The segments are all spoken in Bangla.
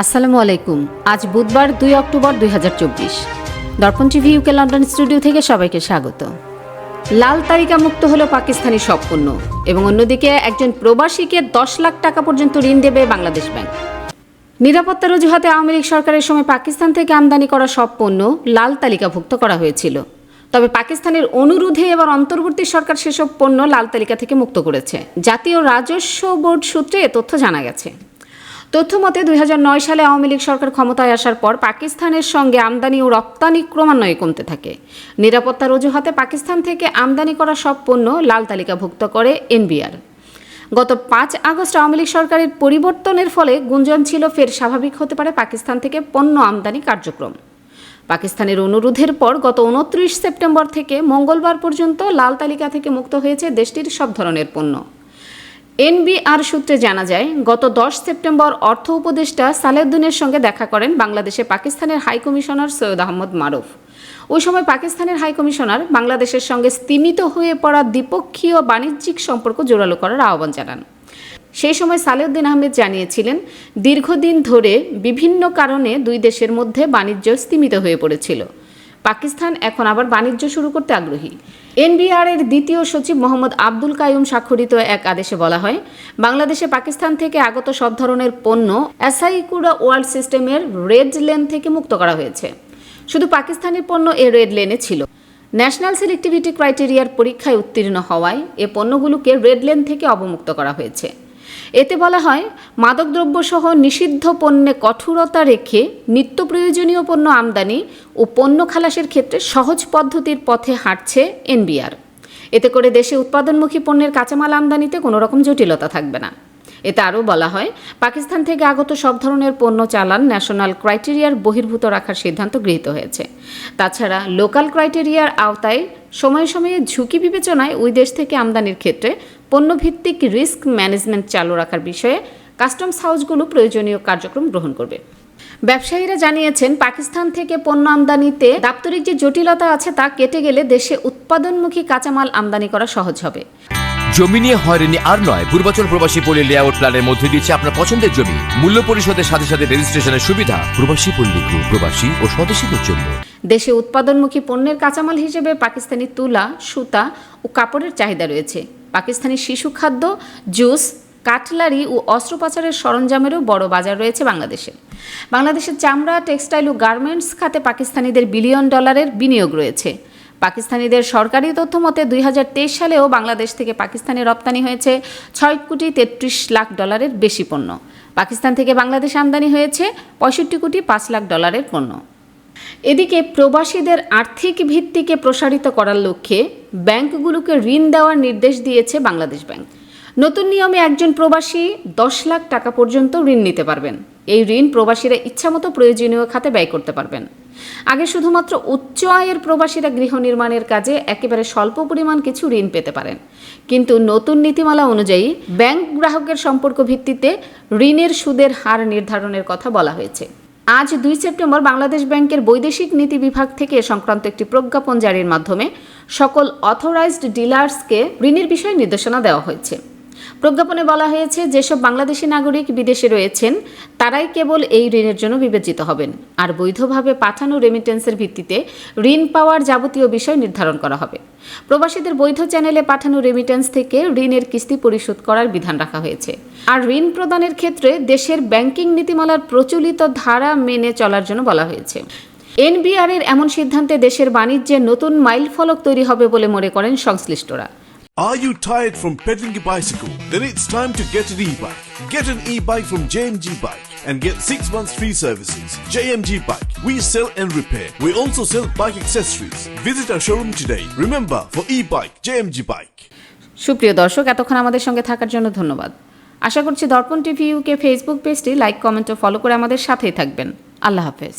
আসসালামু আলাইকুম। আজ বুধবার দুই অক্টোবর দুই দর্পণ টিভি ইউকে লন্ডন স্টুডিও থেকে সবাইকে স্বাগত। লাল তালিকা মুক্ত হলো পাকিস্তানি সব পণ্য এবং অন্যদিকে একজন প্রবাসীকে দশ লাখ টাকা পর্যন্ত ঋণ দেবে বাংলাদেশ ব্যাংক। নিরাপত্তার অজুহাতে আওয়ামী লীগ সরকারের সময় পাকিস্তান থেকে আমদানি করা সব পণ্য লাল তালিকাভুক্ত করা হয়েছিল। তবে পাকিস্তানের অনুরোধে এবার অন্তর্বর্তী সরকার সেসব পণ্য লাল তালিকা থেকে মুক্ত করেছে। জাতীয় রাজস্ব বোর্ড সূত্রে এ তথ্য জানা গেছে। তথ্য মতে দুই সালে আওয়ামী লীগ সরকার ক্ষমতায় আসার পর পাকিস্তানের সঙ্গে আমদানি ও রপ্তানি ক্রমান্বয়ে কমতে থাকে। নিরাপত্তার অজুহাতে পাকিস্তান থেকে আমদানি করা সব পণ্য লাল তালিকাভুক্ত করে এনবিআর। গত পাঁচ আগস্ট আওয়ামী লীগ সরকারের পরিবর্তনের ফলে গুঞ্জন ছিল ফের স্বাভাবিক হতে পারে পাকিস্তান থেকে পণ্য আমদানি কার্যক্রম। পাকিস্তানের অনুরোধের পর গত উনত্রিশ সেপ্টেম্বর থেকে মঙ্গলবার পর্যন্ত লাল তালিকা থেকে মুক্ত হয়েছে দেশটির সব ধরনের পণ্য। এনবিআর সূত্রে জানা যায়, গত দশ সেপ্টেম্বর অর্থ উপদেষ্টা সালেউদ্দিনের সঙ্গে দেখা করেন বাংলাদেশে পাকিস্তানের হাই কমিশনার সৈয়দ আহমদ মারুফ। ওই সময় পাকিস্তানের হাই কমিশনার বাংলাদেশের সঙ্গে স্তিমিত হয়ে পড়া দ্বিপক্ষীয় বাণিজ্যিক সম্পর্ক জোরালো করার আহ্বান জানান। সেই সময় সালেউদ্দিন আহমেদ জানিয়েছিলেন, দীর্ঘদিন ধরে বিভিন্ন কারণে দুই দেশের মধ্যে বাণিজ্য স্তিমিত হয়ে পড়েছিল। পাকিস্তান এখন আবার বাণিজ্য শুরু করতে আগ্রহী। এনবিআর এর দ্বিতীয় সচিব মোহাম্মদ আব্দুল কায়ুম স্বাক্ষরিত এক আদেশে বলা হয়, বাংলাদেশে পাকিস্তান থেকে আগত সব ধরনের পণ্য অ্যাসাইকুড়া ওয়ার্ল্ড সিস্টেমের রেড লেন থেকে মুক্ত করা হয়েছে। শুধু পাকিস্তানের পণ্য এ রেড লেনে ছিল। ন্যাশনাল সিলেক্টিভিটি ক্রাইটেরিয়ার পরীক্ষায় উত্তীর্ণ হওয়ায় এ পণ্যগুলোকে রেড লেন থেকে অবমুক্ত করা হয়েছে। এতে বলা হয়, মাদকদ্রব্যসহ নিষিদ্ধ পণ্যে কঠোরতা রেখে নিত্য প্রয়োজনীয় পণ্য আমদানি ও পণ্য খালাসের ক্ষেত্রে সহজ পদ্ধতির পথে হাঁটছে এনবিআর। এতে করে দেশে উৎপাদনমুখী পণ্যের কাঁচামাল আমদানিতে কোনো রকম জটিলতা থাকবে না। এতে আরও বলা হয়, পাকিস্তান থেকে আগত সব ধরনের পণ্য চালান ন্যাশনাল ক্রাইটেরিয়ার বহির্ভূত রাখার সিদ্ধান্ত গৃহীত হয়েছে। তাছাড়া লোকাল ক্রাইটেরিয়ার আওতায় সময়ে সময়ে ঝুঁকি বিবেচনায় ওই দেশ থেকে আমদানির ক্ষেত্রে পণ্যভিত্তিক রিস্ক ম্যানেজমেন্ট চালু রাখার বিষয়ে কাস্টমস হাউসগুলো প্রয়োজনীয় কার্যক্রম গ্রহণ করবে। ব্যবসায়ীরা জানিয়েছেন, পাকিস্তান থেকে পণ্য আমদানিতে দাপ্তরিক যে জটিলতা আছে তা কেটে গেলে দেশে উৎপাদনমুখী কাঁচামাল আমদানি করা সহজ হবে। জমি নিয়ে হয়রানি আর নয়, পূর্বাচল প্রবাসী পল্লী লেআউট প্ল্যানের মধ্যে দিচ্ছে আপনার পছন্দের জমি। মূল্য পরিশোধের সাথে সাথে রেজিস্ট্রেশনের সুবিধা প্রবাসী পল্লী গ্রুপ প্রবাসী ও স্বদেশীদের জন্য। দেশে উৎপাদনমুখী পণ্যের কাঁচামাল হিসেবে পাকিস্তানি তুলা, সুতা ও কাপড়ের চাহিদা রয়েছে। পাকিস্তানি শিশু খাদ্য, জুস, কাটলারি ও অস্ত্রোপচারের সরঞ্জামেরও বড় বাজার রয়েছে বাংলাদেশে। বাংলাদেশের চামড়া, টেক্সটাইল ও গার্মেন্টস খাতে পাকিস্তানিদের বিলিয়ন ডলারের বিনিয়োগ রয়েছে। পাকিস্তানিদের সরকারি তথ্য মতে, দুই সালেও বাংলাদেশ থেকে পাকিস্তানে রপ্তানি হয়েছে ছয় কোটি তেত্রিশ লাখ ডলারের বেশি পণ্য। পাকিস্তান থেকে বাংলাদেশ আমদানি হয়েছে পঁয়ষট্টি কোটি পাঁচ লাখ ডলারের পণ্য। এদিকে প্রবাসীদের আর্থিক ভিত্তিকে প্রসারিত করার লক্ষ্যে ব্যাংকগুলোকে ঋণ দেওয়ার নির্দেশ দিয়েছে বাংলাদেশ ব্যাংক। নতুন নিয়মে একজন প্রবাসী দশ লাখ টাকা পর্যন্ত ঋণ নিতে পারবেন। এই ঋণ প্রবাসীরা ইচ্ছামতো প্রয়োজনীয় খাতে ব্যয় করতে পারবেন। আগে শুধুমাত্র উচ্চ আয়ের প্রবাসীরা গৃহ নির্মাণের কাজে একেবারে স্বল্প পরিমাণ কিছু ঋণ পেতে পারেন। কিন্তু নতুন নীতিমালা অনুযায়ী ব্যাংক গ্রাহকের সম্পর্ক ভিত্তিতে ঋণের সুদের হার নির্ধারণের কথা বলা হয়েছে। আজ দুই সেপ্টেম্বর বাংলাদেশ ব্যাংকের বৈদেশিক নীতি বিভাগ থেকে এ সংক্রান্ত একটি প্রজ্ঞাপন জারির মাধ্যমে সকল অথরাইজড ডিলার্সকে ঋণের বিষয়ে নির্দেশনা দেওয়া হয়েছে। প্রজ্ঞাপনে বলা হয়েছে, যেসব বাংলাদেশি নাগরিক বিদেশে রয়েছেন, তারাই কেবল এই ঋণের জন্য বিবেচিত হবেন। আর বৈধভাবে পাঠানো রেমিটেন্সের ভিত্তিতে ঋণ পাওয়ার যাবতীয় বিষয় নির্ধারণ করা হবে। প্রবাসীদের বৈধ চ্যানেলে পাঠানো রেমিটেন্স থেকে ঋণের কিস্তি পরিশোধ করার বিধান রাখা হয়েছে। আর ঋণ প্রদানের ক্ষেত্রে দেশের ব্যাংকিং নীতিমালার প্রচলিত ধারা মেনে চলার জন্য বলা হয়েছে। এনবিআর এর এমন সিদ্ধান্তে দেশের বাণিজ্যে নতুন মাইল ফলক তৈরি হবে বলে মনে করেন সংশ্লিষ্টরা। Are you tired from pedaling a bicycle? Then it's time to get an e-bike. Get an e-bike from JMG Bike and get 6 months free services. JMG Bike. We sell and repair. We also sell bike accessories. Visit our showroom today. Remember, for e-bike, JMG Bike. সুপ্রিয় দর্শক এতক্ষণ আমাদের সঙ্গে থাকার জন্য ধন্যবাদ আশা করছি দর্পণ টিভি ইউকে ফেসবুক পেজটি লাইক কমেন্ট ও ফলো করে আমাদের সাথেই থাকবেন আল্লাহ হাফেজ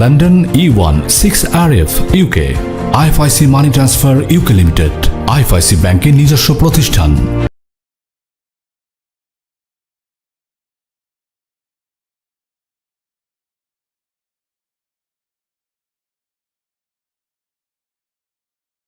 London E one six R F UK IFIC money transfer UK limited IFIC ব্যাংকের নিজস্ব প্রতিষ্ঠান।